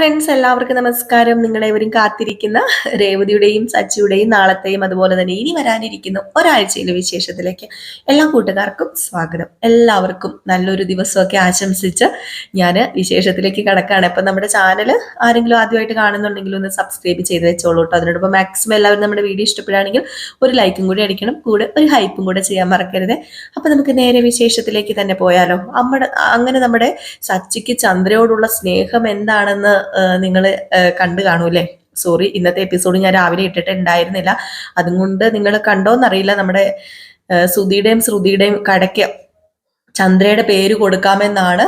Friends എല്ലാവർക്കും നമസ്കാരം. നിങ്ങളെവരും കാത്തിരിക്കുന്ന രേവതിയുടെയും സച്ചിയുടെയും നാളത്തെയും അതുപോലെ തന്നെ ഇനി വരാനിരിക്കുന്ന ഒരാഴ്ചയിലെ വിശേഷത്തിലേക്ക് എല്ലാ കൂട്ടുകാർക്കും സ്വാഗതം. എല്ലാവർക്കും നല്ലൊരു ദിവസമൊക്കെ ആശംസിച്ച് ഞാൻ വിശേഷത്തിലേക്ക് കിടക്കുകയാണ് അപ്പം നമ്മുടെ ചാനൽ ആരെങ്കിലും ആദ്യമായിട്ട് കാണുന്നുണ്ടെങ്കിൽ ഒന്ന് സബ്സ്ക്രൈബ് ചെയ്ത് വെച്ചോളൂ കേട്ടോ അതിനോടൊപ്പം മാക്സിമം എല്ലാവരും നമ്മുടെ വീഡിയോ ഇഷ്ടപ്പെടുകയാണെങ്കിൽ ഒരു ലൈക്കും കൂടി അടിക്കണം. കൂടെ ഒരു ഹൈപ്പും കൂടെ ചെയ്യാൻ മറക്കരുത്. അപ്പം നമുക്ക് നേരെ വിശേഷത്തിലേക്ക് തന്നെ പോയാലോ. നമ്മുടെ അങ്ങനെ നമ്മുടെ സച്ചിക്ക് ചന്ദ്രയോടുള്ള സ്നേഹം എന്താണെന്ന് നിങ്ങൾ കണ്ടു കാണൂലേ സോറി ഇന്നത്തെ എപ്പിസോഡ് ഞാൻ രാവിലെ ഇട്ടിട്ട് ഉണ്ടായിരുന്നില്ല അതുകൊണ്ട് നിങ്ങൾ കണ്ടോന്നറിയില്ല നമ്മുടെ സുധിയുടെയും ശ്രുതിയുടെയും കടയ്ക്ക് ചന്ദ്രയുടെ പേര് കൊടുക്കാമെന്നാണ്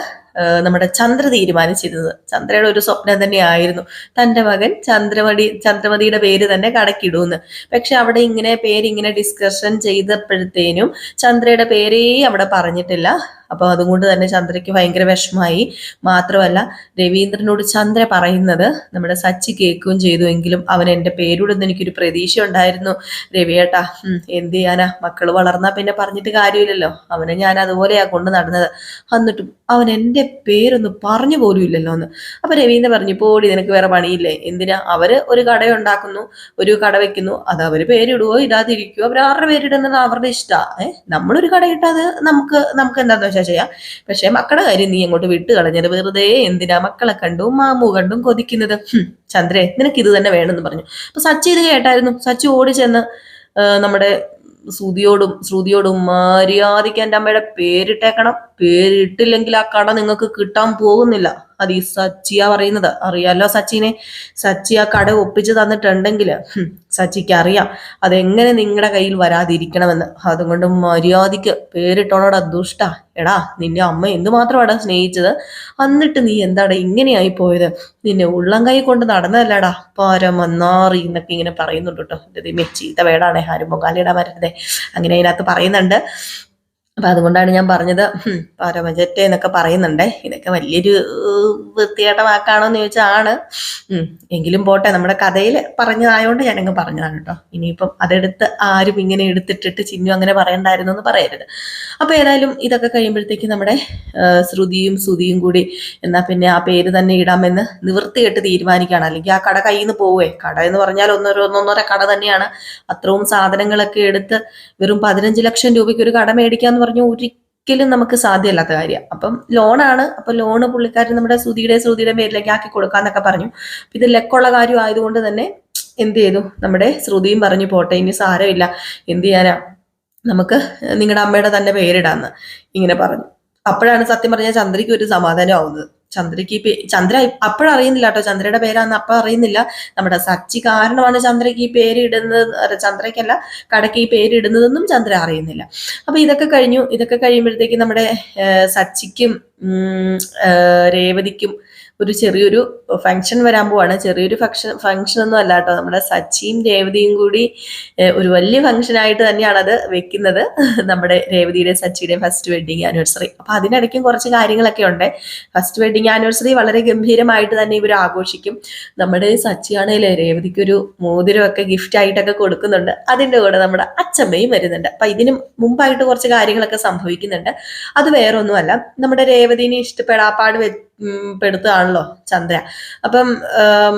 നമ്മുടെ ചന്ദ്ര തീരുമാനിച്ചിരുന്നത്. ചന്ദ്രയുടെ ഒരു സ്വപ്നം തന്നെയായിരുന്നു. തന്റെ മകൻ ചന്ദ്രമതി ചന്ദ്രമതിയുടെ പേര് തന്നെ കടക്കിടൂന്ന്. പക്ഷെ അവിടെ ഇങ്ങനെ പേര് ഇങ്ങനെ ഡിസ്കഷൻ ചെയ്തപ്പോഴത്തേനും ചന്ദ്രയുടെ പേരേ അവിടെ പറഞ്ഞിട്ടില്ല. അപ്പോൾ അതുകൊണ്ട് തന്നെ ചന്ദ്രയ്ക്ക് ഭയങ്കര വിഷമായി മാത്രമല്ല രവീന്ദ്രനോട് ചന്ദ്ര പറയുന്നത് നമ്മുടെ സച്ചി കേൾക്കുകയും ചെയ്തു എങ്കിലും അവൻ എന്റെ പേരോടൊന്നും എനിക്കൊരു പ്രതീക്ഷ ഉണ്ടായിരുന്നു. രവിയേട്ടാ എന്ത് ചെയ്യാനാ? മക്കൾ വളർന്നാ പിന്നെ പറഞ്ഞിട്ട് കാര്യമില്ലല്ലോ. അവനെ ഞാൻ അതുപോലെയാ കൊണ്ട് നടന്നത്. എന്നിട്ടും അവൻ എന്റെ പേരൊന്ന് പറഞ്ഞു പോലും ഇല്ലല്ലോ എന്ന്. അപ്പൊ രവീന്ദ്ര പറഞ്ഞു പോടി നിനക്ക് വേറെ പണിയില്ലേ? എന്തിനാ? അവർ ഒരു കട ഉണ്ടാക്കുന്നു ഒരു കട വെക്കുന്നു. അത് അവർ പേരിടുവോ? ഇടാതിരിക്കുവോ? അവർ ആരുടെ പേരിടുന്നത്? അവരുടെ ഇഷ്ടാ. ഏഹ് നമ്മളൊരു കട ഇട്ടത് നമുക്ക് നമുക്ക് എന്താന്ന് വെച്ചാൽ ചെയ്യാം. പക്ഷെ മക്കളുടെ കാര്യം നീ അങ്ങോട്ട് വിട്ട് കളഞ്ഞത് വെറുതെ എന്തിനാ? മക്കളെ കണ്ടും മാമു കണ്ടും കൊതിക്കുന്നത്. ചന്ദ്രേ നിനക്ക് ഇത് തന്നെ വേണമെന്ന് പറഞ്ഞു. അപ്പൊ സച്ചി ഇത് കേട്ടായിരുന്നു. സച്ചി ഓടി ചെന്ന് നമ്മുടെ ശ്രുതിയോടും ശ്രുതിയോടും മര്യാദയ്ക്ക് എന്റെ അമ്മയുടെ പേരിട്ടേക്കണം. പേരിട്ടില്ലെങ്കിൽ ആ കട നിങ്ങൾക്ക് കിട്ടാൻ പോകുന്നില്ല. അത് ഈ സച്ചിയാ പറയുന്നത്. അറിയാലോ സച്ചിനെ? സച്ചി ആ കട ഒപ്പിച്ച് തന്നിട്ടുണ്ടെങ്കിൽ സച്ചിക്ക് അറിയാം അതെങ്ങനെ നിങ്ങളുടെ കയ്യിൽ വരാതിരിക്കണമെന്ന്. അതുകൊണ്ട് മര്യാദയ്ക്ക് പേരിട്ടോണോട ദുഷ്ട. എടാ നിന്റെ അമ്മ എന്തുമാത്രമാടാ സ്നേഹിച്ചത്? എന്നിട്ട് നീ എന്താടാ ഇങ്ങനെയായി പോയത്? നിന്നെ ഉള്ളം കൈ കൊണ്ട് നടന്നതല്ലടാ? പരമന്നാറി എന്നൊക്കെ ഇങ്ങനെ പറയുന്നുണ്ട് കേട്ടോ. ഇത് ചീത്ത വേടാണേ. ആരും പൊങ്കാലിടാൻ വരരുതേ. അങ്ങനെ അതിനകത്ത് പറയുന്നുണ്ട്. അപ്പൊ അതുകൊണ്ടാണ് ഞാൻ പറഞ്ഞത് പരമജറ്റ് എന്നൊക്കെ പറയുന്നുണ്ടേ. ഇതൊക്കെ വലിയൊരു വൃത്തികേട്ട വാക്കാണോന്ന് ചോദിച്ചാൽ ആണ് എങ്കിലും പോട്ടെ നമ്മുടെ കഥയിൽ പറഞ്ഞതായോണ്ട് ഞാനങ്ങ് പറഞ്ഞതാണ് കേട്ടോ. ഇനിയിപ്പം അതെടുത്ത് ആരും ഇങ്ങനെ എടുത്തിട്ടിട്ട് ചിന്നു അങ്ങനെ പറയണ്ടായിരുന്നു എന്ന് പറയരുത്. അപ്പൊ ഏതായാലും ഇതൊക്കെ കഴിയുമ്പോഴത്തേക്ക് നമ്മുടെ ശ്രുതിയും ശ്രുതിയും കൂടി എന്നാ പിന്നെ ആ പേര് തന്നെ ഇടാമെന്ന് നിവൃത്തികെട്ട് തീരുമാനിക്കുകയാണ്. അല്ലെങ്കിൽ ആ കട കയ്യിൽ നിന്ന് പോവേ. കട എന്ന് പറഞ്ഞാൽ ഒന്നൊരു ഒന്നൊന്നര കട തന്നെയാണ്. അത്രയും സാധനങ്ങളൊക്കെ എടുത്ത് വെറും പതിനഞ്ച് ലക്ഷം രൂപയ്ക്ക് ഒരു കട മേടിക്കാന്ന് പറഞ്ഞാൽ ഒരിക്കലും നമുക്ക് സാധ്യമല്ലാത്ത കാര്യം. അപ്പം ലോണാണ്. അപ്പൊ ലോണ് പുള്ളിക്കാരൻ നമ്മുടെ ശ്രുതിയുടെ ശ്രുതിയുടെ പേരിലേക്ക് ആക്കി കൊടുക്കാന്നൊക്കെ പറഞ്ഞു. ഇത് ലെക്കുള്ള കാര്യം ആയതുകൊണ്ട് തന്നെ എന്ത് ചെയ്തു? നമ്മുടെ ശ്രുതിയും പറഞ്ഞു പോട്ടെ ഇനി സാരമില്ല. എന്ത് ചെയ്യാനാ? നമുക്ക് നിങ്ങളുടെ അമ്മയുടെ തന്നെ പേരിടാന്ന്. ഇങ്ങനെ പറഞ്ഞു. അപ്പോഴാണ് സത്യം പറഞ്ഞാൽ ചന്ദ്രയ്ക്ക് ഒരു സമാധാനം ആവുന്നത്. ചന്ദ്രയ്ക്ക് ചന്ദ്ര അപ്പോഴും ചന്ദ്ര അപ്പോഴറിയുന്നില്ല കേട്ടോ. ചന്ദ്രയുടെ പേരാന്ന് അപ്പം അറിയുന്നില്ല. നമ്മുടെ സച്ചി കാരണമാണ് ചന്ദ്രയ്ക്ക് ഈ പേര് ഇടുന്നത് ചന്ദ്രയ്ക്കല്ല കടയ്ക്ക് ഈ പേര് ഇടുന്നതെന്നും ചന്ദ്ര അറിയുന്നില്ല. അപ്പൊ ഇതൊക്കെ കഴിഞ്ഞു. ഇതൊക്കെ കഴിയുമ്പോഴത്തേക്ക് നമ്മുടെ സച്ചിക്കും രേവതിക്കും ഒരു ചെറിയൊരു ഫംഗ്ഷൻ വരാൻ പോവാണ്. ചെറിയൊരു ഫംഗ്ഷൻ ഫംഗ്ഷൻ ഒന്നും അല്ല കേട്ടോ. നമ്മുടെ സച്ചിയും രേവതിയും കൂടി ഒരു വലിയ ഫംഗ്ഷൻ ആയിട്ട് തന്നെയാണ് അത് വെക്കുന്നത്. നമ്മുടെ രേവതിയുടെ സച്ചിയുടെയും ഫസ്റ്റ് വെഡിങ് ആനിവേഴ്സറി അപ്പൊ അതിനിടയ്ക്കും കുറച്ച് കാര്യങ്ങളൊക്കെ ഉണ്ട്. ഫസ്റ്റ് വെഡിങ് ആനിവേഴ്സറി വളരെ ഗംഭീരമായിട്ട് തന്നെ ഇവർ ആഘോഷിക്കും. നമ്മുടെ സച്ചിയാണേലേ രേവതിക്ക് ഒരു മോതിരമൊക്കെ ഗിഫ്റ്റ് ആയിട്ടൊക്കെ കൊടുക്കുന്നുണ്ട്. അതിന്റെ കൂടെ നമ്മുടെ അച്ഛമ്മയും വരുന്നുണ്ട്. അപ്പൊ ഇതിന് മുമ്പായിട്ട് കുറച്ച് കാര്യങ്ങളൊക്കെ സംഭവിക്കുന്നുണ്ട്. അത് വേറെ ഒന്നുമല്ല നമ്മുടെ രേവതിനെ ഇഷ്ടപ്പെടാപ്പാട് പെടുത്തുകയാണല്ലോ ചന്ദ്ര. അപ്പം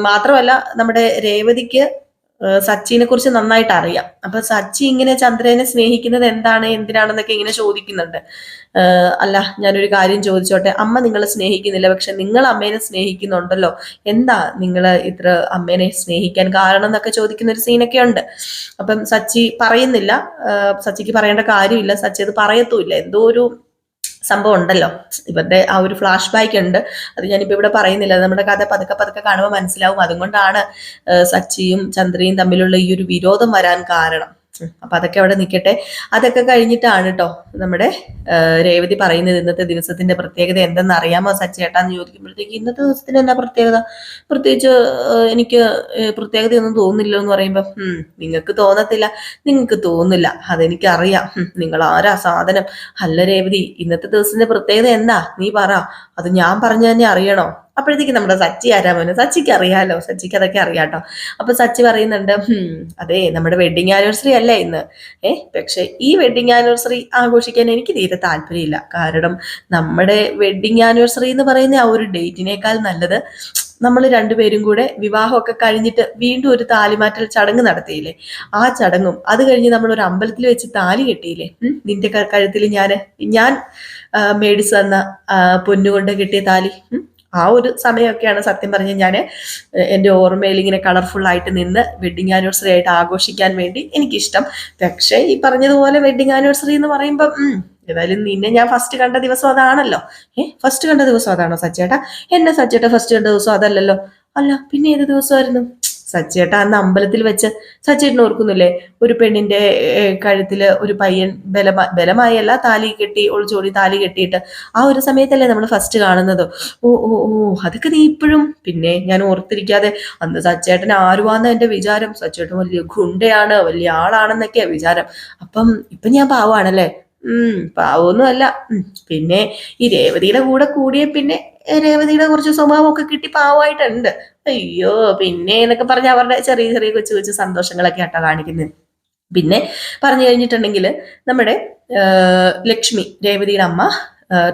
മാത്രമല്ല നമ്മുടെ രേവതിക്ക് സച്ചിനെ കുറിച്ച് നന്നായിട്ട് അറിയാം. അപ്പൊ സച്ചി ഇങ്ങനെ ചന്ദ്രനെ സ്നേഹിക്കുന്നത് എന്താണ് എന്തിനാണെന്നൊക്കെ ഇങ്ങനെ ചോദിക്കുന്നുണ്ട്. അല്ല ഞാനൊരു കാര്യം ചോദിച്ചോട്ടെ. അമ്മ നിങ്ങളെ സ്നേഹിക്കുന്നില്ല പക്ഷെ നിങ്ങൾ അമ്മേനെ സ്നേഹിക്കുന്നുണ്ടല്ലോ. എന്താ നിങ്ങൾ ഇത്ര അമ്മേനെ സ്നേഹിക്കാൻ കാരണം എന്നൊക്കെ ചോദിക്കുന്ന ഒരു സീനൊക്കെ ഉണ്ട്. അപ്പം സച്ചി പറയുന്നില്ല. സച്ചിക്ക് പറയേണ്ട കാര്യമില്ല. സച്ചി അത് പറയത്തുമില്ല. എന്തോ ഒരു സംഭവം ഉണ്ടല്ലോ. ഇവരുടെ ആ ഒരു ഫ്ലാഷ് ബാക്ക് ഉണ്ട്. അത് ഞാനിപ്പോ ഇവിടെ പറയുന്നില്ല. നമ്മുടെ കഥ പതുക്കെ പതുക്കെ കാണുമ്പോൾ മനസ്സിലാവും. അതുകൊണ്ടാണ് സച്ചിയും ചന്ദ്രയും തമ്മിലുള്ള ഈ ഒരു വിരോധം വരാൻ കാരണം. അപ്പൊ അതൊക്കെ അവിടെ നിൽക്കട്ടെ അതൊക്കെ കഴിഞ്ഞിട്ടാണ് കേട്ടോ നമ്മുടെ രേവതി പറയുന്നത് ഇന്നത്തെ ദിവസത്തിന്റെ പ്രത്യേകത എന്തെന്ന് അറിയാമോ സച്ചേട്ടാന്ന് ചോദിക്കുമ്പോഴത്തേക്ക് ഇന്നത്തെ ദിവസത്തിന് എന്താ പ്രത്യേകത? പ്രത്യേകിച്ച് എനിക്ക് പ്രത്യേകത പ്രത്യേകതയൊന്നും തോന്നില്ല എന്ന് പറയുമ്പോൾ നിങ്ങൾക്ക് തോന്നത്തില്ല നിങ്ങൾക്ക് തോന്നില്ല അതെനിക്കറിയാം. അറിയാം നിങ്ങൾ ആരാ സാധനം? അല്ല രേവതി ഇന്നത്തെ ദിവസത്തിന്റെ പ്രത്യേകത എന്താ? നീ പറ. അത് ഞാൻ പറഞ്ഞു തന്നെ അറിയണോ? അപ്പോഴത്തേക്ക് നമ്മുടെ സച്ചി ആരാ മോനെ? സച്ചിക്ക് അറിയാലോ. സച്ചിക്ക് അതൊക്കെ അറിയാട്ടോ. അപ്പൊ സച്ചി പറയുന്നുണ്ട് "ഹും, അതെ നമ്മുടെ വെഡിങ് ആനിവേഴ്സറി അല്ല ഇന്ന്? ഏ പക്ഷെ ഈ വെഡിങ് ആനിവേഴ്സറി ആഘോഷിക്കാൻ എനിക്ക് തീരെ താല്പര്യമില്ല. കാരണം നമ്മുടെ വെഡിങ് ആനിവേഴ്സറി എന്ന് പറയുന്ന ആ ഒരു ഡേറ്റിനേക്കാൾ നല്ലത് നമ്മൾ രണ്ടുപേരും കൂടെ വിവാഹമൊക്കെ കഴിഞ്ഞിട്ട് വീണ്ടും ഒരു താലിമാറ്റൽ ചടങ്ങ് നടത്തിയില്ലേ? ആ ചടങ്ങും അത് കഴിഞ്ഞ് നമ്മൾ ഒരു അമ്പലത്തിൽ വെച്ച് താലി കെട്ടിയില്ലേ? നിന്റെ കഴുത്തിൽ ഞാൻ ഞാൻ മേടിച്ചു തന്ന പൊന്നുകൊണ്ട് കിട്ടിയ താലി ആ ഒരു സമയമൊക്കെയാണ് സത്യം പറഞ്ഞ് ഞാൻ എന്റെ ഓർമ്മയിൽ ഇങ്ങനെ കളർഫുൾ ആയിട്ട് നിന്ന് വെഡിങ് ആനിവേഴ്സറി ആയിട്ട് ആഘോഷിക്കാൻ വേണ്ടി എനിക്കിഷ്ടം. പക്ഷേ ഈ പറഞ്ഞതുപോലെ വെഡിങ് ആനിവേഴ്സറി എന്ന് പറയുമ്പോൾ ഉം, ഏതായാലും നിന്നെ ഞാൻ ഫസ്റ്റ് കണ്ട ദിവസം അതാണല്ലോ. ഏ ഫസ്റ്റ് കണ്ട ദിവസം അതാണോ സച്ചേട്ടാ എന്നെ സച്ചേട്ട ഫസ്റ്റ് കണ്ട ദിവസം അതല്ലല്ലോ. അല്ല പിന്നെ ഏത് ദിവസമായിരുന്നു? സച്ചേട്ട അന്ന് അമ്പലത്തിൽ വെച്ച് സച്ചേട്ടൻ ഓർക്കുന്നില്ലേ ഒരു പെണ്ണിന്റെ കഴുത്തിൽ ഒരു പയ്യൻ ബലമായി ബലമായല്ല താലി കെട്ടി ഒളിച്ചോടി താലി കെട്ടിയിട്ട് ആ ഒരു സമയത്തല്ലേ നമ്മൾ ഫസ്റ്റ് കാണുന്നത്. ഓ ഓ ഓ അതൊക്കെ നീ ഇപ്പോഴും പിന്നെ ഞാൻ ഓർത്തിരിക്കാതെ അന്ന് സച്ചേട്ടൻ ആരുവാന്ന് എന്റെ വിചാരം. സച്ചേട്ടൻ വലിയ ഗുണ്ടയാണ് വലിയ ആളാണെന്നൊക്കെയാ വിചാരം. അപ്പം ഇപ്പൊ ഞാൻ പാവാണല്ലേ? ഉം പാവൊന്നും അല്ല പിന്നെ ഈ രേവതിയുടെ കൂടെ കൂടിയ പിന്നെ രേവതിയുടെ കുറച്ച് സ്വഭാവമൊക്കെ കിട്ടി പാവമായിട്ടുണ്ട് അയ്യോ പിന്നെ എന്നൊക്കെ പറഞ്ഞ അവരുടെ ചെറിയ ചെറിയ കൊച്ചു കൊച്ചു സന്തോഷങ്ങളൊക്കെ ആട്ടോ കാണിക്കുന്നത് പിന്നെ പറഞ്ഞു കഴിഞ്ഞിട്ടുണ്ടെങ്കിൽ നമ്മുടെ ലക്ഷ്മി രേവതിയുടെ അമ്മ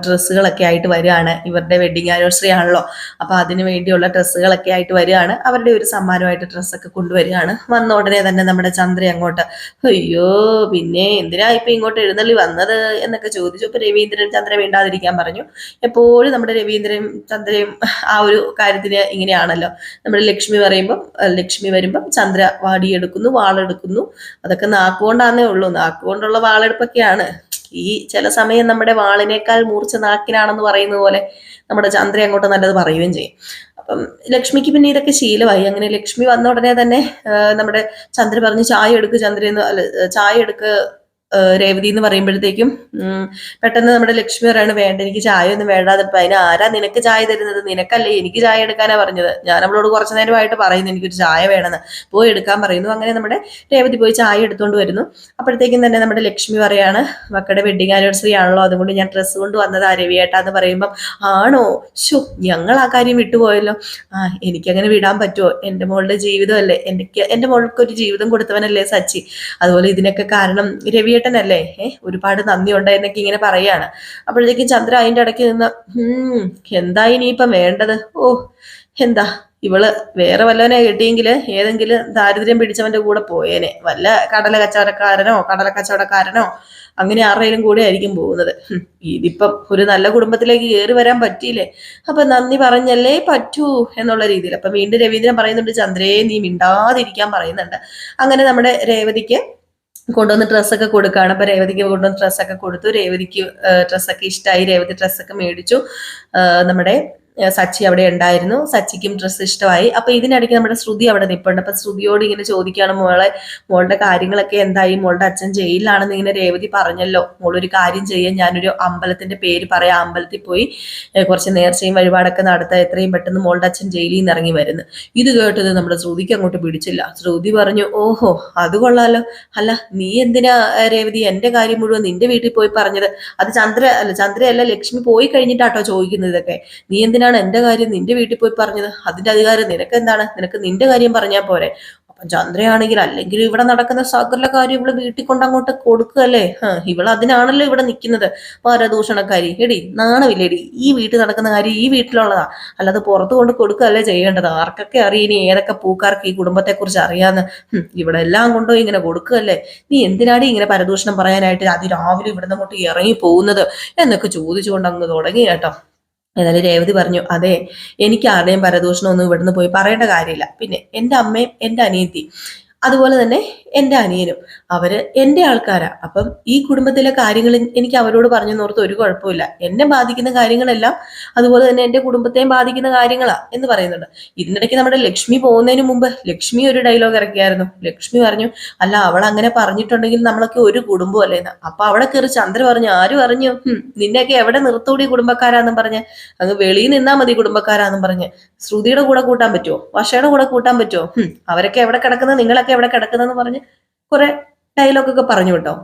ഡ്രസ്സുകളൊക്കെ ആയിട്ട് വരികയാണ്. ഇവരുടെ വെഡിങ് ആനിവേഴ്സറി ആണല്ലോ. അപ്പോൾ അതിനു വേണ്ടിയുള്ള ഡ്രസ്സുകളൊക്കെ ആയിട്ട് വരികയാണ്. അവരുടെ ഒരു സമ്മാനമായിട്ട് ഡ്രസ്സൊക്കെ കൊണ്ടുവരികയാണ്. വന്ന ഉടനെ തന്നെ നമ്മുടെ ചന്ദ്ര അങ്ങോട്ട് അയ്യോ പിന്നെ എന്തിനാ ഇപ്പൊ ഇങ്ങോട്ട് എഴുന്നള്ളി വന്നത്? എന്നൊക്കെ ചോദിച്ചു. അപ്പോൾ രവീന്ദ്രൻ ചന്ദ്ര വേണ്ടാതിരിക്കാൻ പറഞ്ഞു. എപ്പോഴും നമ്മുടെ രവീന്ദ്രൻ ചന്ദ്രയും ആ ഒരു കാര്യത്തിന് ഇങ്ങനെയാണല്ലോ. നമ്മുടെ ലക്ഷ്മി പറയുമ്പം ലക്ഷ്മി വരുമ്പം ചന്ദ്ര വാടിയെടുക്കുന്നു വാളെടുക്കുന്നു. അതൊക്കെ നാക്കുകൊണ്ടാന്നേ ഉള്ളൂ. നാക്കുകൊണ്ടുള്ള വാളെടുപ്പൊക്കെയാണ്. ഈ ചില സമയം നമ്മുടെ വാളിനേക്കാൾ മൂർച്ച നാക്കിനാണെന്ന് പറയുന്ന പോലെ നമ്മുടെ ചന്ദ്ര അങ്ങോട്ട് നല്ലത് പറയുകയും ചെയ്യും. അപ്പം ലക്ഷ്മിക്ക് പിന്നെ ഇതൊക്കെ ശീലമായി. അങ്ങനെ ലക്ഷ്മി വന്ന ഉടനെ തന്നെ നമ്മുടെ ചന്ദ്ര പറഞ്ഞു ചായ എടുക്ക് ചന്ദ്രന്ന് ചായ എടുക്ക് രേവതി എന്ന് പറയുമ്പോഴത്തേക്കും പെട്ടെന്ന് നമ്മുടെ ലക്ഷ്മി പറയാണ് വേണ്ട എനിക്ക് ചായ ഒന്നും വേണ്ടാതെ അതിന് ആരാ നിനക്ക് ചായ തരുന്നത്? നിനക്കല്ലേ എനിക്ക് ചായ എടുക്കാനാ പറഞ്ഞത്. ഞാൻ അവളോട് കുറച്ചു നേരമായിട്ട് പറയുന്നു എനിക്കൊരു ചായ വേണമെന്ന്. പോയി എടുക്കാൻ പറയുന്നു. അങ്ങനെ നമ്മുടെ രേവതി പോയി ചായ എടുത്തുകൊണ്ട് വരുന്നു. അപ്പോഴത്തേക്കും തന്നെ നമ്മുടെ ലക്ഷ്മി പറയാണ് മക്കളുടെ വെഡിങ് ആനിവേഴ്സറി ആണല്ലോ അതുകൊണ്ട് ഞാൻ ഡ്രസ്സ് കൊണ്ട് വന്നതാ രവിയേട്ടാന്ന് പറയുമ്പം ആണോ? ഷോ ഞങ്ങൾ ആ കാര്യം വിട്ടുപോയല്ലോ ആ എനിക്കങ്ങനെ വിടാൻ പറ്റുമോ എന്റെ മോളുടെ ജീവിതമല്ലേ? എനിക്ക് എന്റെ മോൾക്ക് ഒരു ജീവിതം കൊടുത്തവനല്ലേ സച്ചി? അതുപോലെ ഇതിനൊക്കെ കാരണം രവിയേട്ടനല്ലേ ഏഹ് ഒരുപാട് നന്ദി എന്നൊക്കെ ഇങ്ങനെ പറയാണ്. അപ്പോഴത്തേക്കും ചന്ദ്ര അതിന്റെ ഇടയ്ക്ക് നിന്ന് ഹും എന്താ ഇനിയിപ്പം വേണ്ടത്? ഓ എന്താ? ഇവൾ വേറെ വല്ലവനെ കിട്ടിയെങ്കിൽ ഏതെങ്കിലും ദാരിദ്ര്യം പിടിച്ചവന്റെ കൂടെ പോയേനെ. വല്ല കടല കച്ചവടക്കാരനോ കടല കച്ചവടക്കാരനോ അങ്ങനെ ആരുടെയും കൂടെ ആയിരിക്കും പോകുന്നത്. ഇതിപ്പം ഒരു നല്ല കുടുംബത്തിലേക്ക് കയറി വരാൻ പറ്റിയില്ലേ? അപ്പൊ നന്ദി പറഞ്ഞല്ലേ പറ്റൂ? എന്നുള്ള രീതിയിൽ. അപ്പൊ വീണ്ടും രവീന്ദ്രൻ പറയുന്നുണ്ട് ചന്ദ്രയെ നീ മിണ്ടാതിരിക്കാൻ പറയുന്നുണ്ട്. അങ്ങനെ നമ്മുടെ രേവതിക്ക് കൊണ്ടുവന്ന് ഡ്രസ്സൊക്കെ കൊടുക്കുകയാണ്. അപ്പൊ രേവതിക്ക് കൊണ്ടുവന്ന് ഡ്രസ്സൊക്കെ കൊടുത്തു. രേവതിക്ക് ഡ്രസ്സൊക്കെ ഇഷ്ടമായി രേവതി ഡ്രസ്സൊക്കെ മേടിച്ചു. നമ്മുടെ സച്ചി അവിടെ ഉണ്ടായിരുന്നു. സച്ചിക്കും ഡ്രസ്സ് ഇഷ്ടമായി. അപ്പൊ ഇതിനിടയ്ക്ക് നമ്മുടെ ശ്രുതി അവിടെ നിൽപ്പുണ്ട് അപ്പൊ ശ്രുതിയോട് ഇങ്ങനെ ചോദിക്കുകയാണ് മോളെ മോളുടെ കാര്യങ്ങളൊക്കെ എന്തായി? മോളുടെ അച്ഛൻ ജയിലിലാണെന്ന് ഇങ്ങനെ രേവതി പറഞ്ഞല്ലോ. മോളൊരു കാര്യം ചെയ്യാൻ ഞാനൊരു അമ്പലത്തിന്റെ പേര് പറയാം. അമ്പലത്തിൽ പോയി കുറച്ച് നേർച്ചയും വഴിപാടൊക്കെ നടത്താൻ എത്രയും പെട്ടെന്ന് മോളുടെ അച്ഛൻ ജയിലിൽ നിന്ന് ഇറങ്ങി വരുന്നു. ഇത് കേട്ടത് നമ്മുടെ ശ്രുതിക്ക് അങ്ങോട്ട് പിടിച്ചില്ല. ശ്രുതി പറഞ്ഞു ഓഹോ അത് കൊള്ളാലോ. അല്ല നീ എന്തിനാ രേവതി എന്റെ കാര്യം മുഴുവൻ നിന്റെ വീട്ടിൽ പോയി പറഞ്ഞത്? അത് ചന്ദ്ര അല്ല ചന്ദ്രയല്ല ലക്ഷ്മി പോയി കഴിഞ്ഞിട്ടാട്ടോ ചോദിക്കുന്നത് ഇതൊക്കെ. നീ എന്തിനാണ് എന്റെ കാര്യം നിന്റെ വീട്ടിൽ പോയി പറഞ്ഞത്? അതിന്റെ അധികാരം നിനക്ക് എന്താണ്? നിനക്ക് നിന്റെ കാര്യം പറഞ്ഞാൽ പോരെ. അപ്പം ചന്ദ്രയാണെങ്കിൽ അല്ലെങ്കിൽ ഇവിടെ നടക്കുന്ന സകല കാര്യം ഇവൾ വീട്ടിൽ കൊണ്ട് അങ്ങോട്ട് കൊടുക്കുകയല്ലേ? ഇവൾ അതിനാണല്ലോ ഇവിടെ നിൽക്കുന്നത്. പരദൂഷണക്കാരി എടി നാണമില്ലേടി? ഈ വീട്ടിൽ നടക്കുന്ന കാര്യം ഈ വീട്ടിലുള്ളതാ. അല്ലാതെ പുറത്തു കൊണ്ട് കൊടുക്കുകയല്ലേ ചെയ്യേണ്ടത്? ആർക്കൊക്കെ അറിയിനി ഏതൊക്കെ പൂക്കാർക്ക് ഈ കുടുംബത്തെ കുറിച്ച് അറിയാന്ന് ഇവിടെ എല്ലാം കൊണ്ടോ ഇങ്ങനെ കൊടുക്കുകയല്ലേ? നീ എന്തിനാടി ഇങ്ങനെ പരദൂഷണം പറയാനായിട്ട് അതിരാവിലെ ഇവിടെ നിന്നോട്ട് ഇറങ്ങി പോകുന്നത്? എന്നൊക്കെ ചോദിച്ചുകൊണ്ട് അങ്ങ് തുടങ്ങി കേട്ടോ. ഏതായാലും രേവതി പറഞ്ഞു അതെ എനിക്ക് ആരുടെയും പരദൂഷണമൊന്നും ഇവിടുന്ന് പോയി പറയേണ്ട കാര്യമില്ല. പിന്നെ എന്റെ അമ്മയും എന്റെ അനിയത്തി അതുപോലെ തന്നെ എന്റെ അനിയനും. അവർ എന്റെ ആൾക്കാരാ. അപ്പം ഈ കുടുംബത്തിലെ കാര്യങ്ങൾ എനിക്ക് അവരോട് പറഞ്ഞു നോർത്ത് ഒരു കുഴപ്പമില്ല എന്നെ ബാധിക്കുന്ന കാര്യങ്ങളെല്ലാം അതുപോലെ തന്നെ എന്റെ കുടുംബത്തെയും ബാധിക്കുന്ന കാര്യങ്ങളാണ് എന്ന് പറയുന്നുണ്ട്. ഇതിനിടയ്ക്ക് നമ്മുടെ ലക്ഷ്മി പോകുന്നതിന് മുമ്പ് ലക്ഷ്മി ഒരു ഡയലോഗ് ഇറക്കിയായിരുന്നു. ലക്ഷ്മി പറഞ്ഞു അല്ല അവൾ അങ്ങനെ പറഞ്ഞിട്ടുണ്ടെങ്കിൽ നമ്മളൊക്കെ ഒരു കുടുംബം അല്ലേന്ന് അപ്പൊ അവിടെ കയറി ചന്ദ്ര പറഞ്ഞു ആരും അറിഞ്ഞു "ഹും, നിന്നെയൊക്കെ എവിടെ നിർത്തൂടി കുടുംബക്കാരാന്നും പറഞ്ഞ്? അങ്ങ് വെളിയിൽ നിന്നാ മതി കുടുംബക്കാരാന്നും പറഞ്ഞ്. ശ്രുതിയുടെ കൂടെ കൂട്ടാൻ പറ്റുമോ വർഷയുടെ കൂടെ കൂട്ടാൻ പറ്റുമോ അവരൊക്കെ എവിടെ കിടക്കുന്ന നിങ്ങളൊക്കെ എവിടെ കിടക്കുന്നതെന്ന് പറഞ്ഞ് കുറെ ഡയലോഗൊക്കെ പറഞ്ഞു കേട്ടോ.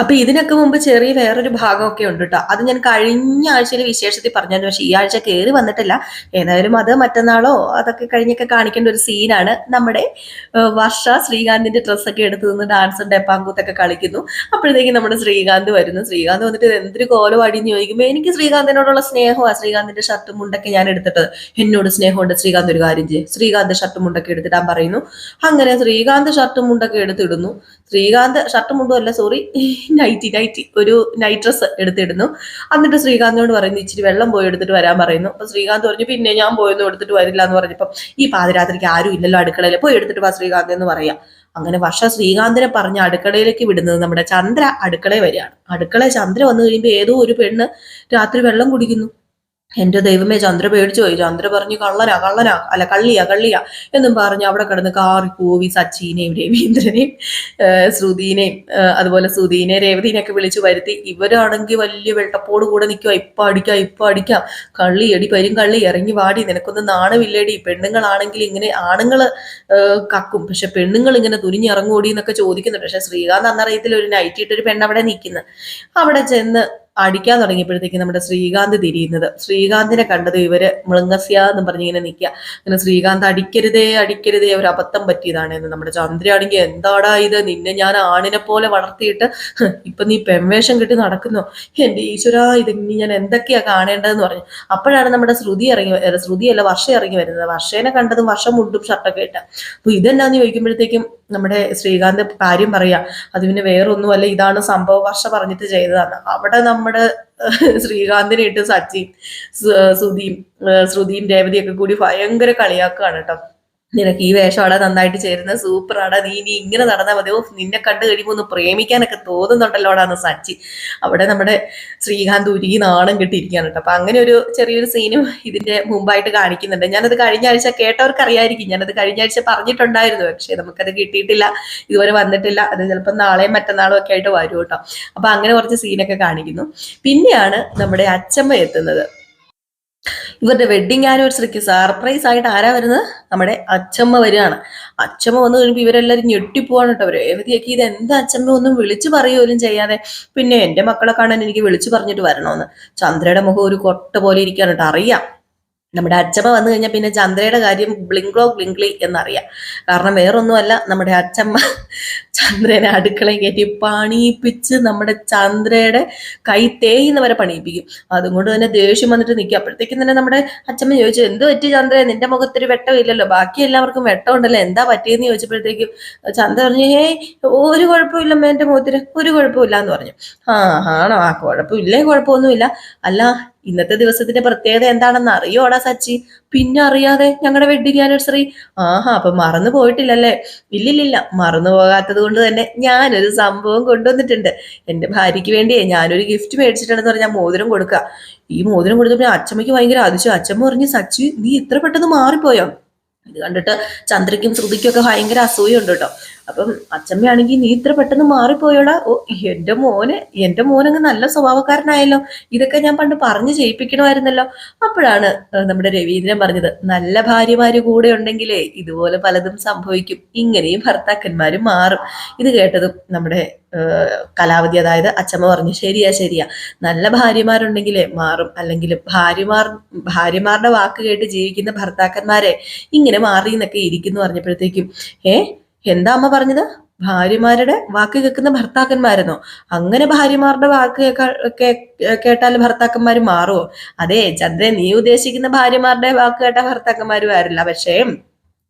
അപ്പൊ ഇതിനൊക്കെ മുമ്പ് ചെറിയ വേറൊരു ഭാഗമൊക്കെ ഉണ്ട് കേട്ടോ അത് ഞാൻ കഴിഞ്ഞ ആഴ്ചയിൽ വിശേഷത്തിൽ പറഞ്ഞായിരുന്നു. പക്ഷെ ഈ ആഴ്ച കയറി വന്നിട്ടില്ല. ഏതായാലും അത് മറ്റന്നാളോ അതൊക്കെ കഴിഞ്ഞൊക്കെ കാണിക്കേണ്ട ഒരു സീനാണ് നമ്മുടെ വർഷ ശ്രീകാന്തിന്റെ ഡ്രസ്സൊക്കെ എടുത്ത് നിന്ന് ഡാൻസും ഡെപ്പാങ്കൂത്തൊക്കെ കളിക്കുന്നു. അപ്പോഴത്തേക്കും നമ്മുടെ ശ്രീകാന്ത് വരുന്നു. ശ്രീകാന്ത് വന്നിട്ട് എന്തൊരു കോലം അടിഞ്ഞു ചോദിക്കുമ്പോൾ എനിക്ക് ശ്രീകാന്തിനോടുള്ള സ്നേഹമാണ് ശ്രീകാന്തിന്റെ ഷർട്ടും മുണ്ടൊക്കെ ഞാൻ എടുത്തിട്ടത് എന്നോട് സ്നേഹമുണ്ട്. ശ്രീകാന്ത് ഒരു കാര്യം ചെയ്യും. ശ്രീകാന്ത് ഷർട്ടും മുണ്ടൊക്കെ എടുത്തിടാൻ പറയുന്നു. അങ്ങനെ ശ്രീകാന്ത് ഷർട്ടും മുണ്ടൊക്കെ എടുത്തിടുന്നു. ശ്രീകാന്ത് ഷർട്ട് മുണ്ടും അല്ല സോറി നൈറ്റി നൈറ്റി ഒരു നൈറ്റ് ഡ്രസ്സ് എടുത്തിടുന്നു. എന്നിട്ട് ശ്രീകാന്തിനോട് പറയുന്നു ഇച്ചിരി വെള്ളം പോയി എടുത്തിട്ട് വരാൻ പറയുന്നു. അപ്പൊ ശ്രീകാന്ത് പറഞ്ഞു പിന്നെ ഞാൻ പോയൊന്നും എടുത്തിട്ട് വരില്ല എന്ന് പറഞ്ഞപ്പം ഈ പാതിരാത്രിക്ക് ആരും ഇല്ലല്ലോ അടുക്കളയിൽ പോയി എടുത്തിട്ട് വാ ശ്രീകാന്ത് എന്ന് പറയാം. അങ്ങനെ വർഷ ശ്രീകാന്തിനെ പറഞ്ഞ് അടുക്കളയിലേക്ക് വിടുന്നത് നമ്മുടെ ചന്ദ്ര അടുക്കളയിൽ വരികയാണ്. അടുക്കള ചന്ദ്ര വന്നു കഴിയുമ്പോൾ ഏതോ ഒരു പെണ്ണ് രാത്രി വെള്ളം കുടിക്കുന്നു. എന്റെ ദൈവമേ ചന്ദ്ര പേടിച്ചു പോയി. ചന്ദ്ര പറഞ്ഞു കള്ളനാ കള്ളനാ. അല്ല കള്ളിയാ കള്ളിയാ. എന്നും പറഞ്ഞ് അവിടെ കിടന്ന് കാറി കൂവി സച്ചിനെയും രവീന്ദ്രനെയും ശ്രുതീനെയും അതുപോലെ ശ്രുതിനെ രേവതിനെയൊക്കെ വിളിച്ചു വരുത്തി. ഇവരാണെങ്കിൽ വലിയ വെട്ടപ്പോട് കൂടെ നിൽക്കുക ഇപ്പൊ അടിക്കാം ഇപ്പൊ അടിക്കാം. കള്ളി എടി പരും കള്ളി ഇറങ്ങി വാടി. നിനക്കൊന്നും നാണമില്ലേടി. പെണ്ണുങ്ങളാണെങ്കിൽ ഇങ്ങനെ ആണുങ്ങൾ കക്കും. പക്ഷെ പെണ്ണുങ്ങൾ ഇങ്ങനെ തുനിഞ്ഞിറങ്ങൂടി എന്നൊക്കെ ചോദിക്കുന്നുണ്ട്. പക്ഷെ ശ്രീകാന്ത് അന്നറിയത്തിൽ ഒരു നൈറ്റിട്ടൊരു പെണ്ണ് അവിടെ നിൽക്കുന്നു. അവിടെ ചെന്ന് അടിക്കാൻ തുടങ്ങിയപ്പോഴത്തേക്ക് നമ്മുടെ ശ്രീകാന്ത് തിരിയുന്നത്. ശ്രീകാന്തിനെ കണ്ടത് ഇവർ മൃങ്ങസ്യ എന്ന് പറഞ്ഞ് ഇങ്ങനെ നിൽക്കുക. അങ്ങനെ ശ്രീകാന്ത് അടിക്കരുതേ അടിക്കരുതേ ഒരു അബദ്ധം പറ്റിയതാണ് എന്ന്. നമ്മുടെ ചന്ദ്രയാണെങ്കിൽ എന്താടാ ഇത്? നിന്നെ ഞാൻ ആണിനെ പോലെ വളർത്തിയിട്ട് ഇപ്പൊ നീ പെൺവേഷം കെട്ടി നടക്കുന്നു. എന്റെ ഈശ്വര ഇത് ഇനി ഞാൻ എന്തൊക്കെയാ കാണേണ്ടതെന്ന് പറഞ്ഞു. അപ്പോഴാണ് നമ്മുടെ ശ്രുതി ഇറങ്ങി ശ്രുതിയല്ല വർഷ ഇറങ്ങി വരുന്നത്. വർഷേനെ കണ്ടതും വർഷം മുണ്ടും ഷർട്ടൊക്കെ ഇട്ട. അപ്പൊ ഇതെന്നാന്ന് ചോദിക്കുമ്പോഴത്തേക്കും നമ്മുടെ ശ്രീകാന്ത് കാര്യം പറയാ. അത് പിന്നെ വേറൊന്നുമല്ല ഇതാണ് സംഭവ വർഷ പറഞ്ഞിട്ട് ചെയ്തതാണ്. അവിടെ നമ്മുടെ ശ്രീകാന്തിനെ ഇട്ട് സച്ചിൻ സുധീം ശ്രുതിയും രേവതിയൊക്കെ കൂടി ഭയങ്കര കളിയാക്കുകയാണ് കേട്ടോ. നിനക്ക് ഈ വേഷമാടാ നന്നായിട്ട് ചേരുന്ന സൂപ്പറാടാ നീ നീ ഇങ്ങനെ നടന്നാൽ മതി. ഓ നിന്നെ കണ്ടു കഴിയുമ്പോൾ ഒന്ന് പ്രേമിക്കാനൊക്കെ തോന്നുന്നുണ്ടല്ലോടാന്ന് സച്ചി. അവിടെ നമ്മുടെ ശ്രീകാന്ത് ഉരുകി നാണം കിട്ടിയിരിക്കുകയാണ് കേട്ടോ. അപ്പൊ അങ്ങനെ ഒരു ചെറിയൊരു സീനും ഇതിന്റെ മുമ്പായിട്ട് കാണിക്കുന്നുണ്ട്. ഞാനത് കഴിഞ്ഞ ആഴ്ച കേട്ടവർക്ക് അറിയായിരിക്കും ഞാനത് കഴിഞ്ഞ ആഴ്ച പറഞ്ഞിട്ടുണ്ടായിരുന്നു. പക്ഷെ നമുക്കത് കിട്ടിയിട്ടില്ല. ഇതുവരെ വന്നിട്ടില്ല. അത് ചിലപ്പോൾ നാളെയും മറ്റന്നാളും ഒക്കെ ആയിട്ട് വരും കേട്ടോ. അപ്പൊ അങ്ങനെ കുറച്ച് സീനൊക്കെ കാണിക്കുന്നു. പിന്നെയാണ് നമ്മുടെ അച്ചമ്മ എത്തുന്നത്. ഇവരുടെ വെഡിങ് ആനിവേഴ്സറിക്ക് സർപ്രൈസ് ആയിട്ട് ആരാ വരുന്നത്? നമ്മുടെ അച്ചമ്മ വരികയാണ്. അച്ചമ്മ വന്നു കഴിയുമ്പോൾ ഇവരെല്ലാവരും ഞെട്ടിപ്പോവാണ് കേട്ടോ. അവർ ഏവതിയൊക്കെ ഇത് എന്താ അച്ചമ്മ ഒന്നും വിളിച്ചു പറയുകയും ചെയ്യാതെ പിന്നെ എന്റെ മക്കളെ കാണാൻ എനിക്ക് വിളിച്ചു പറഞ്ഞിട്ട് വരണമെന്ന്. ചന്ദ്രയുടെ മുഖം ഒരു കൊട്ട പോലെ ഇരിക്കാണ് കേട്ടോ. അറിയാം. നമ്മുടെ അച്ചമ്മ വന്നു കഴിഞ്ഞാൽ പിന്നെ ചന്ദ്രയുടെ കാര്യം ബ്ലിങ്ക്ലോ ബ്ലിങ്ക്ലി എന്നറിയാം. കാരണം വേറൊന്നുമല്ല നമ്മുടെ അച്ചമ്മ ചന്ദ്രനെ അടുക്കളയിൽ കയറ്റി പണിയിപ്പിച്ച് നമ്മുടെ ചന്ദ്രയുടെ കൈ തേയുന്ന വരെ പണിയിപ്പിക്കും. അതുകൊണ്ട് തന്നെ ദേഷ്യം വന്നിട്ട് നിൽക്കും അപ്പോഴത്തേക്കും തന്നെ നമ്മുടെ അച്ഛമ്മ ചോദിച്ചു എന്ത് പറ്റി ചന്ദ്ര? നിന്റെ മുഖത്തൊരു വെട്ടമില്ലല്ലോ ബാക്കി എല്ലാവർക്കും വെട്ടം ഉണ്ടല്ലോ. എന്താ പറ്റിയെന്ന് ചോദിച്ചപ്പോഴത്തേക്കും ചന്ദ്ര പറഞ്ഞു ഏയ് ഒരു കുഴപ്പമില്ലമ്മ എന്റെ മുഖത്തിന്. ഒരു കുഴപ്പമില്ല എന്ന് പറഞ്ഞു. ആ ആണോ? ആ കുഴപ്പമില്ലേ? കുഴപ്പമൊന്നുമില്ല. അല്ല ഇന്നത്തെ ദിവസത്തിന്റെ പ്രത്യേകത എന്താണെന്ന് അറിയോടാ സച്ചി? പിന്നെ അറിയാതെ ഞങ്ങളുടെ വെഡിങ് ആനിവേഴ്സറി ആഹാ അപ്പൊ മറന്നു പോയിട്ടില്ലല്ലേ? ഇല്ലില്ലില്ല മറന്നു പോകാത്തത് കൊണ്ട് തന്നെ ഞാനൊരു സംഭവം കൊണ്ടുവന്നിട്ടുണ്ട്. എന്റെ ഭാര്യയ്ക്ക് വേണ്ടിയേ ഞാനൊരു ഗിഫ്റ്റ് മേടിച്ചിട്ടുണ്ടെന്ന് പറഞ്ഞാൽ മോതിരം കൊടുക്കുക ഈ മോതിരം കൊടുത്തപ്പോൾ അച്ഛമ്മയ്ക്ക് ഭയങ്കര ആദിച്ചു അച്ഛമ്മ പറഞ്ഞു സച്ചി നീ ഇത്ര പെട്ടെന്ന് മാറിപ്പോയോ? ഇത് കണ്ടിട്ട് ചന്ദ്രയ്ക്കും ശ്രുതിക്കും ഒക്കെ ഭയങ്കര അസൂയുണ്ട് കേട്ടോ. അപ്പം അച്ഛമ്മയാണെങ്കിൽ നീ ഇത്ര പെട്ടെന്ന് മാറിപ്പോയോടാ? ഓ എന്റെ മോന് എന്റെ മോനങ്ങ് നല്ല സ്വഭാവക്കാരനായല്ലോ. ഇതൊക്കെ ഞാൻ പണ്ട് പറഞ്ഞു ചെയ്യിപ്പിക്കണമായിരുന്നല്ലോ. അപ്പോഴാണ് നമ്മുടെ രവീന്ദ്രൻ പറഞ്ഞത് നല്ല ഭാര്യമാര് കൂടെ ഉണ്ടെങ്കിലേ ഇതുപോലെ പലതും സംഭവിക്കും. ഇങ്ങനെയും ഭർത്താക്കന്മാരും മാറും. ഇത് കേട്ടതും നമ്മുടെ കലാവധി അതായത് അച്ഛമ്മ പറഞ്ഞു ശരിയാ ശരിയാ. നല്ല ഭാര്യമാരുണ്ടെങ്കിലേ മാറും. അല്ലെങ്കിൽ ഭാര്യമാർ ഭാര്യമാരുടെ വാക്ക് കേട്ട് ജീവിക്കുന്ന ഭർത്താക്കന്മാരെ ഇങ്ങനെ മാറി എന്നൊക്കെ ഇരിക്കുന്നു പറഞ്ഞപ്പോഴത്തേക്കും ഏ എന്താ അമ്മ പറഞ്ഞത്? ഭാര്യമാരുടെ വാക്ക് കേൾക്കുന്ന ഭർത്താക്കന്മാരെന്നോ? അങ്ങനെ ഭാര്യമാരുടെ വാക്ക് കേട്ടാൽ ഭർത്താക്കന്മാർ മാറുമോ അതെ ചന്ദ്രൻ നീ ഉദ്ദേശിക്കുന്ന ഭാര്യമാരുടെ വാക്ക് കേട്ട ഭർത്താക്കന്മാർ വരില്ല. പക്ഷേ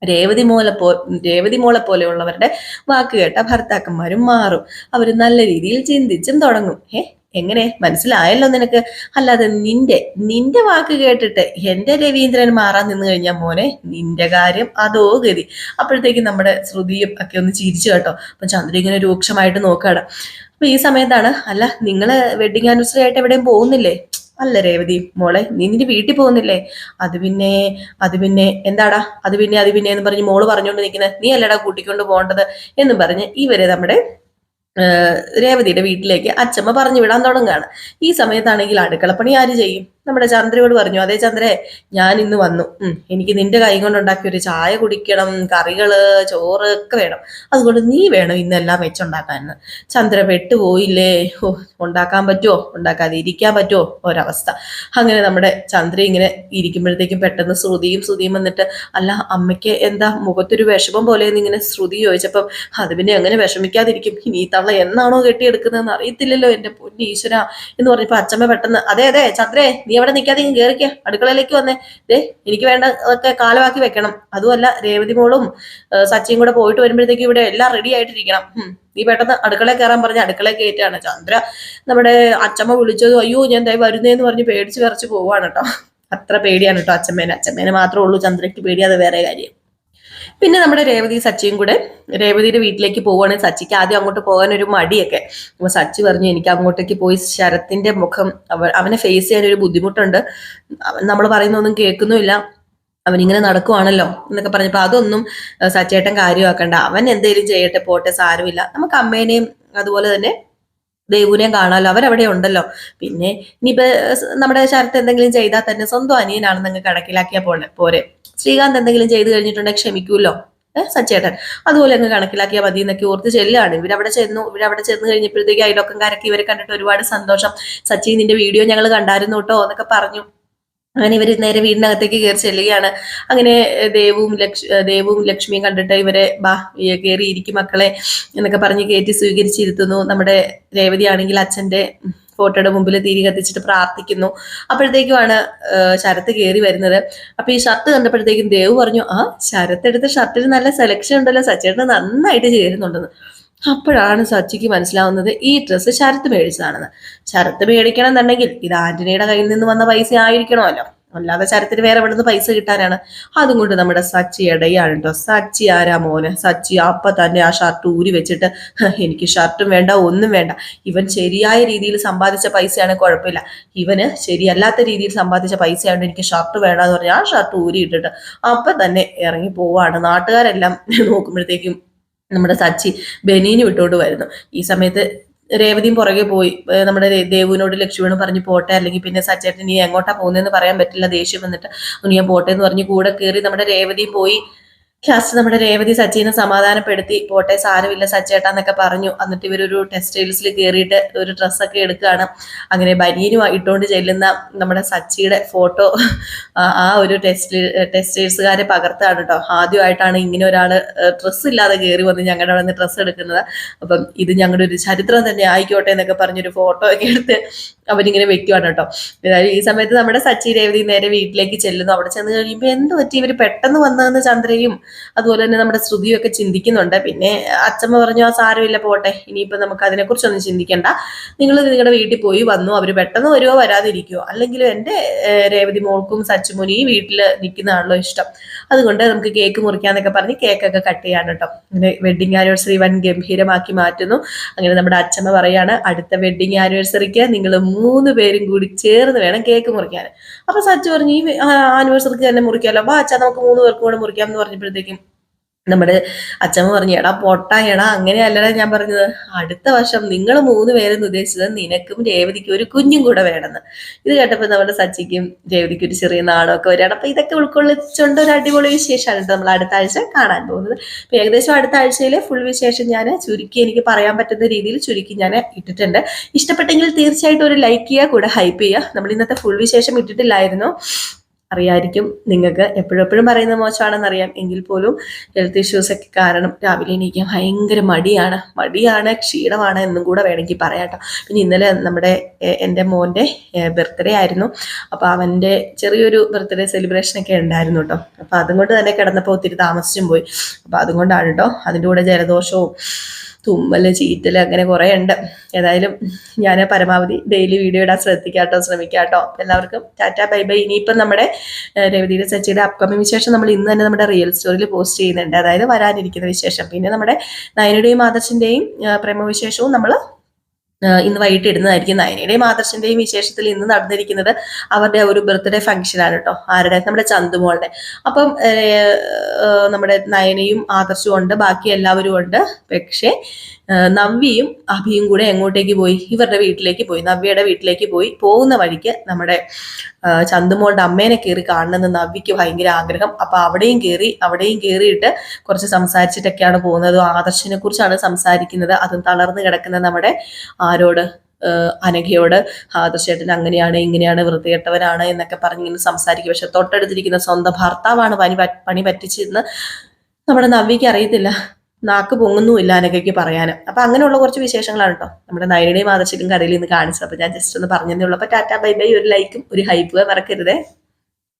രേവതി മോളെ പോ രേവതി മോളെ പോലെയുള്ളവരുടെ വാക്ക് കേട്ട ഭർത്താക്കന്മാരും മാറും. അവർ നല്ല രീതിയിൽ ചിന്തിച്ചും തുടങ്ങും. ഏ എങ്ങനെ? മനസ്സിലായല്ലോ നിനക്ക്. അല്ലാതെ നിന്റെ നിന്റെ വാക്ക് കേട്ടിട്ട് എന്റെ രവീന്ദ്രൻ മാറാൻ നിന്ന് കഴിഞ്ഞാൽ മോനെ നിന്റെ കാര്യം അതോ ഗതി. അപ്പോഴത്തേക്കും നമ്മുടെ ശ്രുതിയും ഒക്കെ ഒന്ന് ചിരിച്ചു കേട്ടോ. അപ്പൊ ചന്ദ്ര ഇങ്ങനെ രൂക്ഷമായിട്ട് നോക്കാണ്. അപ്പൊ ഈ സമയത്താണ് അല്ല നിങ്ങൾ വെഡിങ് ആനിവേഴ്സറി ആയിട്ട് എവിടെയും പോകുന്നില്ലേ? അല്ല രേവതി മോളെ നീ നിന്റെ വീട്ടിൽ പോകുന്നില്ലേ? അത് പിന്നെ അത് പിന്നെ എന്താടാ? അത് പിന്നെ അത് പിന്നെ എന്ന് പറഞ്ഞ് മോൾ പറഞ്ഞുകൊണ്ട് നിൽക്കുന്നത് നീ അല്ലടാ കൂട്ടിക്കൊണ്ട് പോകേണ്ടത് എന്ന് പറഞ്ഞ് ഇവരെ നമ്മുടെ രേവതിയുടെ വീട്ടിലേക്ക് അച്ഛമ്മ പറഞ്ഞു വിടാൻ തുടങ്ങുകയാണ്. ഈ സമയത്താണെങ്കിൽ അടുക്കളപ്പണി ആര് ചെയ്യും? നമ്മുടെ ചന്ദ്രയോട് പറഞ്ഞു അതേ ചന്ദ്രേ ഞാൻ ഇന്ന് വന്നു. എനിക്ക് നിന്റെ കൈ കൊണ്ട് ഉണ്ടാക്കിയ ഒരു ചായ കുടിക്കണം കറികൾ ചോറ് ഒക്കെ വേണം. അതുകൊണ്ട് നീ വേണം ഇന്നെല്ലാം വെച്ചുണ്ടാക്കാൻ ചന്ദ്ര പെട്ടുപോയില്ലേ? ഓ ഉണ്ടാക്കാൻ പറ്റുമോ ഉണ്ടാക്കാതെ ഇരിക്കാൻ പറ്റുമോ ഒരവസ്ഥ. അങ്ങനെ നമ്മുടെ ചന്ദ്ര ഇങ്ങനെ ഇരിക്കുമ്പോഴത്തേക്കും പെട്ടെന്ന് ശ്രുതിയും ശ്രുതിയും വന്നിട്ട് അല്ല അമ്മയ്ക്ക് എന്താ മുഖത്തൊരു വിഷമം പോലെ ഇങ്ങനെ ശ്രുതി ചോദിച്ചപ്പം അത് പിന്നെ എങ്ങനെ വിഷമിക്കാതിരിക്കും? ഇനി ഈ തള്ള എന്നാണോ കെട്ടിയെടുക്കുന്നതെന്ന് അറിയത്തില്ലല്ലോ എന്റെ പൊന്നി ഈശ്വര എന്ന് പറഞ്ഞപ്പോ അച്ഛമ്മ പെട്ടെന്ന് അതെ അതെ ചന്ദ്രേ നീ അവിടെ നിൽക്കാതെ ഇങ്ങ് കയറിക്കുക അടുക്കളയിലേക്ക് വന്നേ. ദേ എനിക്ക് വേണ്ട അതൊക്കെ കാലമാക്കി വെക്കണം. അതുമല്ല രേവതി മോളും സച്ചിയും കൂടെ പോയിട്ട് വരുമ്പോഴത്തേക്കും ഇവിടെ എല്ലാം റെഡി ആയിട്ടിരിക്കണം. നീ പെട്ടെന്ന് അടുക്കളയിൽ കയറാൻ പറഞ്ഞ അടുക്കളയിൽ കയറ്റാണ് ചന്ദ്ര നമ്മുടെ അച്ഛമ്മ വിളിച്ചത് അയ്യോ ഞാൻ ദേ വരുന്നേന്ന് പറഞ്ഞ് പേടിച്ച് വിറച്ച് പോവാണ് കേട്ടോ അത്ര പേടിയാണ് കേട്ടോ അച്ഛമ്മേനെ അച്ഛമ്മേനെ മാത്രമേ ഉള്ളൂ ചന്ദ്രയ്ക്ക് പേടിയാതെ വേറെ കാര്യം. പിന്നെ നമ്മുടെ രേവതി സച്ചിയും കൂടെ രേവതിയുടെ വീട്ടിലേക്ക് പോവുകയാണെങ്കിൽ സച്ചിക്ക് ആദ്യം അങ്ങോട്ട് പോകാൻ ഒരു മടിയൊക്കെ. അപ്പൊ സച്ചി പറഞ്ഞു എനിക്ക് അങ്ങോട്ടേക്ക് പോയി ശരത്തിന്റെ മുഖം അവ അവനെ ഫേസ് ചെയ്യാൻ ഒരു ബുദ്ധിമുട്ടുണ്ട്. നമ്മൾ പറയുന്നൊന്നും കേൾക്കുന്നുമില്ല. അവനിങ്ങനെ നടക്കുവാണല്ലോ എന്നൊക്കെ പറഞ്ഞപ്പോ അതൊന്നും സച്ചേട്ടൻ കാര്യമാക്കണ്ട. അവൻ എന്തേലും ചെയ്യട്ടെ പോട്ടെ സാരമില്ല. നമുക്ക് അമ്മേനെയും അതുപോലെ തന്നെ ദേവുനെയും കാണാമല്ലോ അവരവിടെ ഉണ്ടല്ലോ. പിന്നെ ഇനിയിപ്പോ നമ്മുടെ ശരത്ത് എന്തെങ്കിലും ചെയ്താൽ തന്നെ സ്വന്തം അനിയനാണെന്ന് കണക്കിലാക്കിയാൽ പോലെ പോരെ. ശ്രീകാന്ത് എന്തെങ്കിലും ചെയ്തു കഴിഞ്ഞിട്ടുണ്ടെങ്കിൽ ക്ഷമിക്കൂല്ലോ. ഏഹ് സച്ചേട്ടൻ. അതുപോലെ അങ്ങ് കണക്കിലാക്കിയാൽ മതി എന്നൊക്കെ ഓർത്ത് ചെല്ലാണ്. ഇവരവിടെ ചെന്നു ഇവരവിടെ ചെന്ന് കഴിഞ്ഞപ്പോഴത്തേക്ക് അയൽവക്കംകാരൊക്കെ ഇവരെ കണ്ടിട്ട് ഒരുപാട് സന്തോഷം. സച്ചി നിന്റെ വീഡിയോ ഞങ്ങൾ കണ്ടായിരുന്നു കേട്ടോ എന്നൊക്കെ പറഞ്ഞു. അങ്ങനെ ഇവർ നേരെ വീടിനകത്തേക്ക് കയറി ചെല്ലുകയാണ്. അങ്ങനെ ദേവും ലക്ഷ് ദേവും ലക്ഷ്മിയും കണ്ടിട്ട് ഇവരെ ബാ കയറിയിരിക്കും മക്കളെ എന്നൊക്കെ പറഞ്ഞ് കയറ്റി സ്വീകരിച്ചിരുത്തുന്നു നമ്മുടെ രേവതി ആണെങ്കിൽ അച്ഛന്റെ ഫോട്ടോയുടെ മുമ്പിൽ തിരി കത്തിച്ചിട്ട് പ്രാർത്ഥിക്കുന്നു. അപ്പോഴത്തേക്കുമാണ് ശരത്ത് കയറി വരുന്നത്. അപ്പൊ ഈ ഷർട്ട് കണ്ടപ്പോഴത്തേക്കും ദേവ് പറഞ്ഞു ആ ശരത്ത് എടുത്ത ഷർട്ടിന് നല്ല സെലക്ഷൻ ഉണ്ടല്ലോ സച്ചേട്ടന് നന്നായിട്ട് ചേരുന്നുണ്ടെന്ന്. അപ്പോഴാണ് സച്ചിക്ക് മനസ്സിലാവുന്നത് ഈ ഡ്രസ്സ് ശരത്ത് മേടിച്ചതാണെന്ന്. ശരത്ത് മേടിക്കണം എന്നുണ്ടെങ്കിൽ ഇത് ആന്റണിയുടെ കയ്യിൽ നിന്ന് വന്ന പൈസ ആയിരിക്കണമല്ലോ. അല്ലാതെ ചരത്തിന് വേറെ എവിടെ നിന്ന് പൈസ കിട്ടാനാണ്. അതും കൊണ്ട് നമ്മുടെ സച്ചി ഇടയാണ് കേട്ടോ സച്ചി ആരാ മോനെ? സച്ചി അപ്പം തന്നെ ആ ഷർട്ട് ഊരി വെച്ചിട്ട് എനിക്ക് ഷർട്ടും വേണ്ട ഒന്നും വേണ്ട. ഇവൻ ശരിയായ രീതിയിൽ സമ്പാദിച്ച പൈസയാണ് കുഴപ്പമില്ല. ഇവന് ശരിയല്ലാത്ത രീതിയിൽ സമ്പാദിച്ച പൈസയാണ് എനിക്ക് ഷർട്ട് വേണമെന്ന് പറഞ്ഞ് ആ ഷർട്ട് ഊരി ഇട്ടിട്ട് അപ്പം തന്നെ ഇറങ്ങി പോവാണ്. നാട്ടുകാരെല്ലാം നോക്കുമ്പോഴത്തേക്കും നമ്മുടെ സച്ചി ബനീന് വിട്ടുകൊണ്ട് വരുന്നു. ഈ സമയത്ത് രേവതിയും പുറകെ പോയി. നമ്മുടെ ദേവുവിനോട് ലക്ഷ്മിയോട് പറഞ്ഞു പോട്ടെ അല്ലെങ്കിൽ പിന്നെ സച്ചേട്ടൻ നീ എങ്ങോട്ടാ പോകുന്നതെന്ന് പറയാൻ പറ്റില്ല ദേഷ്യം വന്നിട്ട്. നീ പോട്ടെ എന്ന് പറഞ്ഞ് കൂടെ കയറി നമ്മുടെ രേവതിയും പോയി. ലാസ്റ്റ് നമ്മുടെ രേവതി സച്ചിനെ സമാധാനപ്പെടുത്തി പോട്ടെ സാരമില്ല സച്ചേട്ട എന്നൊക്കെ പറഞ്ഞു. എന്നിട്ട് ഇവരൊരു ടെക്സ്റ്റൈൽസിൽ കയറിയിട്ട് ഒരു ഡ്രസ്സൊക്കെ എടുക്കുകയാണ്. അങ്ങനെ ബനിയനും ഇട്ടുകൊണ്ട് ചെല്ലുന്ന നമ്മുടെ സച്ചിയുടെ ഫോട്ടോ ആ ഒരു ടെക്സ്റ്റൈ ടെക്സ്റ്റൈൽസുകാരെ പകർത്താണ് കേട്ടോ ആദ്യമായിട്ടാണ് ഇങ്ങനെ ഒരാൾ ഡ്രസ്സ് ഇല്ലാതെ കയറി വന്ന് ഞങ്ങളുടെ അവിടെ നിന്ന് ഡ്രസ്സ് എടുക്കുന്നത്. അപ്പം ഇത് ഞങ്ങളുടെ ഒരു ചരിത്രം തന്നെ ആയിക്കോട്ടെ എന്നൊക്കെ പറഞ്ഞൊരു ഫോട്ടോ ഒക്കെ എടുത്ത് അവരിങ്ങനെ വെക്കുവാണ് കേട്ടോ ഏതായാലും ഈ സമയത്ത് നമ്മുടെ സച്ചി രേവതി നേരെ വീട്ടിലേക്ക് ചെല്ലുന്നു. അവിടെ ചെന്ന് കഴിയുമ്പോൾ എന്ത് പറ്റി ഇവർ പെട്ടെന്ന് വന്നതെന്ന് ചന്ദ്രയും അതുപോലെ തന്നെ നമ്മുടെ ശ്രുതിയൊക്കെ ചിന്തിക്കുന്നുണ്ട്. പിന്നെ അച്ഛമ്മ പറഞ്ഞു ആ സാരമില്ല പോട്ടെ. ഇനിയിപ്പോൾ നമുക്ക് അതിനെക്കുറിച്ചൊന്നും ചിന്തിക്കേണ്ട. നിങ്ങൾ നിങ്ങളുടെ വീട്ടിൽ പോയി വന്നു. അവർ പെട്ടെന്ന് വരുമോ വരാതിരിക്കുമോ അല്ലെങ്കിലും എന്റെ രേവതി മോൾക്കും സച്ചുമുനി ഈ വീട്ടിൽ നിൽക്കുന്നതാണല്ലോ ഇഷ്ടം. അതുകൊണ്ട് നമുക്ക് കേക്ക് മുറിക്കാന്നൊക്കെ പറഞ്ഞ് കേക്കൊക്കെ കട്ട് ചെയ്യാണ് കേട്ടോ. അങ്ങനെ വെഡിങ് ആനിവേഴ്സറി വൻ ഗംഭീരമാക്കി മാറ്റുന്നു. അങ്ങനെ നമ്മുടെ അച്ഛമ്മ പറയാണ് അടുത്ത വെഡിങ് ആനിവേഴ്സറിക്ക് നിങ്ങൾ മൂന്ന് പേരും കൂടി ചേർന്ന് വേണം കേക്ക് മുറിക്കാൻ. അപ്പൊ സച്ചു പറഞ്ഞു ഈ ആനിവേഴ്സറിക്ക് തന്നെ മുറിക്കാമല്ലോ അപ്പൊ അച്ഛാ നമുക്ക് മൂന്ന് പേർക്കും കൂടെ മുറിക്കാം എന്ന് പറഞ്ഞപ്പോഴത്തേക്കും നമ്മുടെ അച്ഛമ്മ പറഞ്ഞു എടാ പൊട്ട എടാ അങ്ങനെയല്ലടാ ഞാൻ പറഞ്ഞത്. അടുത്ത വർഷം നിങ്ങൾ മൂന്ന് പേരെന്ന് ഉദ്ദേശിച്ചത് നിനക്കും രേവതിക്കും ഒരു കുഞ്ഞും കൂടെ വേണമെന്ന്. ഇത് കേട്ടപ്പോൾ നമ്മുടെ സച്ചിക്കും രേവതിക്കും ഒരു ചെറിയ നാടൊക്കെ വരികയാണ്. അപ്പൊ ഇതൊക്കെ ഉൾക്കൊള്ളിച്ചുകൊണ്ട് ഒരു അടിപൊളി വിശേഷമാണ് നമ്മൾ അടുത്ത ആഴ്ച കാണാൻ പോകുന്നത്. അപ്പൊ ഏകദേശം അടുത്ത ആഴ്ചയിലെ ഫുൾ വിശേഷം ഞാൻ ചുരുക്കി എനിക്ക് പറയാൻ പറ്റുന്ന രീതിയിൽ ചുരുക്കി ഞാൻ ഇട്ടിട്ടുണ്ട്. ഇഷ്ടപ്പെട്ടെങ്കിൽ തീർച്ചയായിട്ടും ഒരു ലൈക്ക് ചെയ്യുക കൂടെ ഹൈപ്പ് ചെയ്യുക. നമ്മൾ ഇന്നത്തെ ഫുൾ വിശേഷം ഇട്ടിട്ടില്ലായിരുന്നു. അറിയായിരിക്കും നിങ്ങൾക്ക്. എപ്പോഴെപ്പോഴും പറയുന്ന മോശമാണെന്ന് അറിയാം എങ്കിൽ പോലും ഹെൽത്ത് ഇഷ്യൂസ് ഒക്കെ കാരണം രാവിലെ എണീക്കാൻ ഭയങ്കര മടിയാണ്. മടിയാണ് ക്ഷീണമാണ് എന്നും കൂടെ വേണമെങ്കിൽ പറയാട്ടോ പിന്നെ ഇന്നലെ നമ്മുടെ എന്റെ മോന്റെ ബർത്ത്ഡേ ആയിരുന്നു. അപ്പോൾ അവന്റെ ചെറിയൊരു ബർത്ത്ഡേ സെലിബ്രേഷൻ ഒക്കെ ഉണ്ടായിരുന്നു കേട്ടോ. അപ്പോൾ അതും കൊണ്ട് തന്നെ കിടന്നപ്പോൾ ഒത്തിരി താമസിച്ചും പോയി. അപ്പോൾ അതുകൊണ്ടാണ് കേട്ടോ. അതിന്റെ കൂടെ ജലദോഷവും തുമ്മൽ ചീറ്റൽ അങ്ങനെ കുറേ ഉണ്ട്. ഏതായാലും ഞാൻ പരമാവധി ഡെയിലി വീഡിയോ ഇടാൻ ശ്രദ്ധിക്കാട്ടോ ശ്രമിക്കാട്ടോ. എല്ലാവർക്കും ടാറ്റ ബൈ ബൈ. ഇനിയിപ്പം നമ്മുടെ ഏഹ്, രവിതീര സച്ചിയുടെ അപ്കമിങ് വിശേഷം നമ്മൾ ഇന്ന് തന്നെ നമ്മുടെ റിയൽ സ്റ്റോറിയിൽ പോസ്റ്റ് ചെയ്യുന്നുണ്ട്. അതായത് വരാനിരിക്കുന്ന വിശേഷം. പിന്നെ നമ്മുടെ നയനയുടെയും ആദർശിന്റെയും പ്രേമവിശേഷവും നമ്മൾ ഇന്ന് വൈകിട്ട് ഇടുന്നതായിരിക്കും നയനയുടെയും ആദർശിന്റെയും വിശേഷത്തിൽ ഇന്ന് നടന്നിരിക്കുന്നത് അവരുടെ ഒരു ബർത്ത്ഡേ ഫംഗ്ഷൻ ആണ് കേട്ടോ ആരുടെ? നമ്മുടെ ചന്തുമോളുടെ. അപ്പം നമ്മുടെ നയനയും ആദർശവും ഉണ്ട്. ബാക്കി എല്ലാവരും ഉണ്ട്. പക്ഷേ നവ്യയും അഭിയും കൂടെ എങ്ങോട്ടേക്ക് പോയി? ഇവരുടെ വീട്ടിലേക്ക് പോയി. നവ്യയുടെ വീട്ടിലേക്ക് പോയി. പോകുന്ന വഴിക്ക് നമ്മുടെ ചന്തുമോളുടെ അമ്മേനെ കയറി കാണണമെന്ന് നവ്യക്ക് ഭയങ്കര ആഗ്രഹം. അപ്പൊ അവിടെയും കയറി അവിടെയും കയറിയിട്ട് കുറച്ച് സംസാരിച്ചിട്ടൊക്കെയാണ് പോകുന്നത്. ആദർശിനെ കുറിച്ചാണ് സംസാരിക്കുന്നത്. അതും തളർന്നു കിടക്കുന്ന നമ്മുടെ ആരോട് അനഘയോട് ആദർശേട്ടൻ അങ്ങനെയാണ് ഇങ്ങനെയാണ് വൃത്തികെട്ടവരാണ് എന്നൊക്കെ പറഞ്ഞു ഇങ്ങനെ സംസാരിക്കും. പക്ഷെ തൊട്ടടുത്തിരിക്കുന്ന സ്വന്തം ഭർത്താവാണ് പണി പറ്റിച്ചിരുന്ന് നമ്മുടെ നവ്യക്ക് അറിയത്തില്ല. നാക്ക് പൊങ്ങുന്നുമില്ല എന്നൊക്കെ പറയാൻ അപ്പൊ അങ്ങനെയുള്ള കുറച്ച് വിശേഷങ്ങളാണ് കേട്ടോ നമ്മുടെ നയനയുടെയും ആദർശിക്കും കഥയിൽ നിന്ന് കാണിച്ചത്. അപ്പൊ ഞാൻ ജസ്റ്റ് ഒന്ന് പറഞ്ഞതേ ഉള്ളൂ. അപ്പൊ ടാറ്റാ ബൈ ബൈ. ഒരു ലൈക്കും ഒരു ഹൈപ്പ് മറക്കരുതേ.